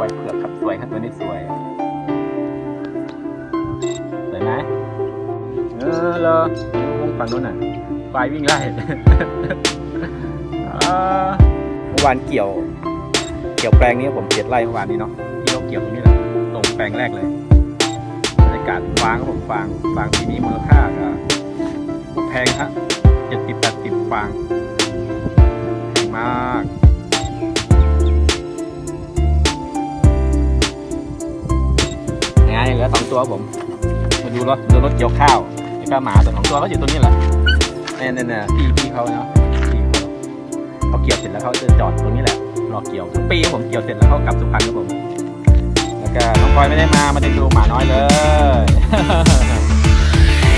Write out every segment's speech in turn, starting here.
ควายเผือกครับสวยครับตัวนี้สวยสวยไหมเออเหรอวงฝั่งนู้นน่ะควายวิ่งไล่เมื่อวานเกี่ยว เกี่ยวแปลงนี้ผมเจ็ดไร่เมื่อวานนี้เนาะที่เราเกี่ยวตรงนี้แหละลงแปลงแรกเลยบรรยากาศฟางครับผมฟางฟางที่นี่มูลค่าก็แพงฮะเจ็ดสิบแปดสิบฟางแพงมาก ลือสองตัวครับผม มาดูรถดูรถเกี่ยวข้าวแล้วก็หมาตัวสองตัวก็อยู่ตรงนี้แหละเนี่ยเนี่ยเนี่ยพี่พี่เขาเนาะพี่เขาเขาเกี่ยวเสร็จแล้วเขาจะจอดตรงนี้แหละรอเกี่ยวทั้งปีครับผมเกี่ยวเสร็จแล้วเขากลับสุพรรณครับผม แล้วก็น้องพลอยไม่ได้มามาได้ดูหมาน้อยเลย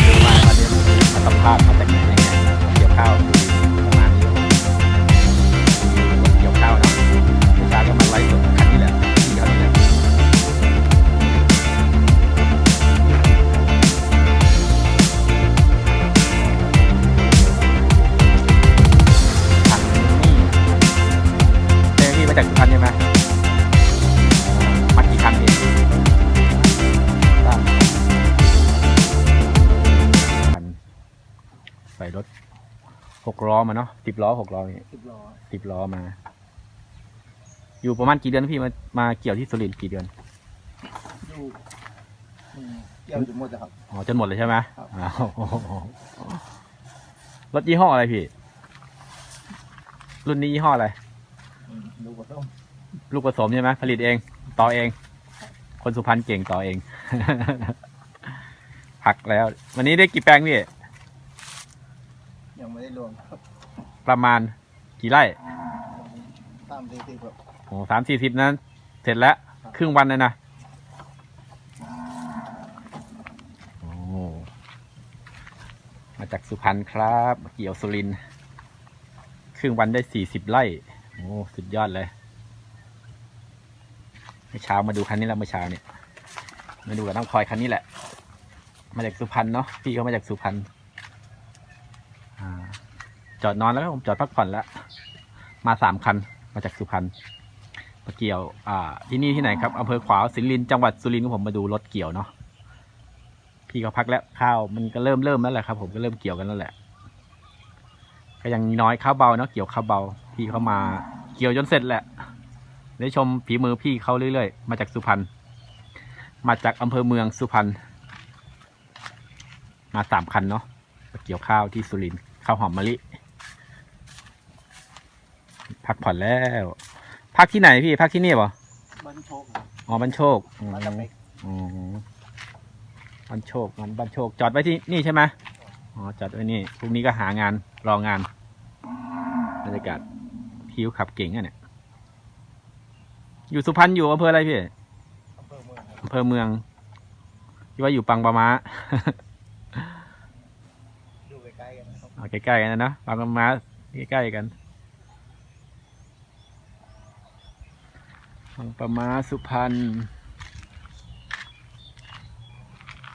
ดูมามาเรียนรู้มาสัมภาษณ์ หกล้อมาเนาะสิบล้อหกล้อนี่สิบล้อสิบล้อมา อยู่ประมาณกี่เดือนพี่มามาเกี่ยวที่สุรินทร์กี่เดือนอยู่อืมเกี่ยวอยู่หมดเลยครับ อ๋อจนหมดเลยใช่ไหมครับ อ้าวรถยี่ห้ออะไรพี่ รุ่นนี้ยี่ห้ออะไร อืมดูกระต้มลูกผสมใช่ไหมผลิตเอง ต่อเอง คนสุพรรณเก่งต่อเองพักแล้ว วันนี้ได้กี่แปลงพี่ ยังไม่ได้รวมครับประมาณกี่ไร่ตามสี่สิบครับโอ้สามสี่สิบนั้น เสร็จแล้วครึ่งวันเลยนะโอ้มาจากสุพรรณครับมาเกี่ยวสุรินทร์ครึ่งวันได้สี่สิบไร่โอ้สุดยอดเลยเมื่อเช้ามาดูคันนี้แล้วเมื่อเช้าเนี่ยมาดูกับน้องพลอยคันนี้แหละ มาจากสุพรรณเนาะพี่เขามาจากสุพรรณอ่า จอดนอนแล้วผมจอดพักผ่อนแล้ว มาสามคันมาจากสุพรรณมาเกี่ยว อ่า ที่นี่ที่ไหนครับอำเภอขวาวสินลินจังหวัดสุรินทร์ผมมาดูรถเกี่ยวเนาะพี่เขาพักแล้วข้าวมันก็เริ่มเริ่มแล้วแหละครับ ผมก็เริ่มเกี่ยวกันแล้วแหละก็ยังน้อยข้าวเบาเนาะเกี่ยวข้าวเบา พี่เขามาเกี่ยวจนเสร็จแหละได้ชมฝีมือพี่เขาเรื่อยๆ มาจากสุพรรณมาจากอำเภอเมืองสุพรรณมาสามคันเนาะเกี่ยวข้าวที่สุรินทร์ข้าวหอมมะลิ พักผ่อนแล้ว พักที่ไหนพี่พักที่นี่ป่ะบ้านโชคครับอ๋อบ้านโชคอืมบ้านตะเม็กอ๋อบ้านโชคมันบ้านโชค จอดไว้ที่นี่ใช่ไหมอ๋อจอดไว้นี่พรุ่งนี้ก็หางานรองานบรรยากาศพิวขับเก่งอะเนี่ย อยู่สุพรรณอยู่อำเภออะไรพี่อำเภอเมืองครับอำเภอเมืองที่ว่าอยู่ปังปะมาอยู่ใกล้ๆกันนะครับเอาใกล้ๆกันนะเนอะปังปะมาใกล้ๆกัน ปังปะมาสุพรรณ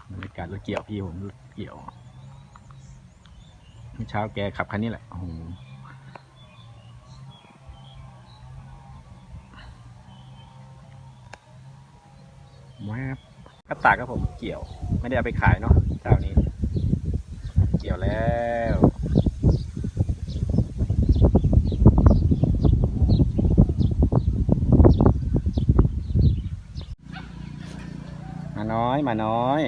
บรรยากาศรถเกี่ยวพี่ผมรถเกี่ยวเมื่อเช้าแกขับคันนี้แหละโอ้โหแวบกระตากครับผมเกี่ยว ไม่ได้เอาไปขายเนาะเจ้านี้ เกี่ยวแล้ว มา น้อย มาน้อย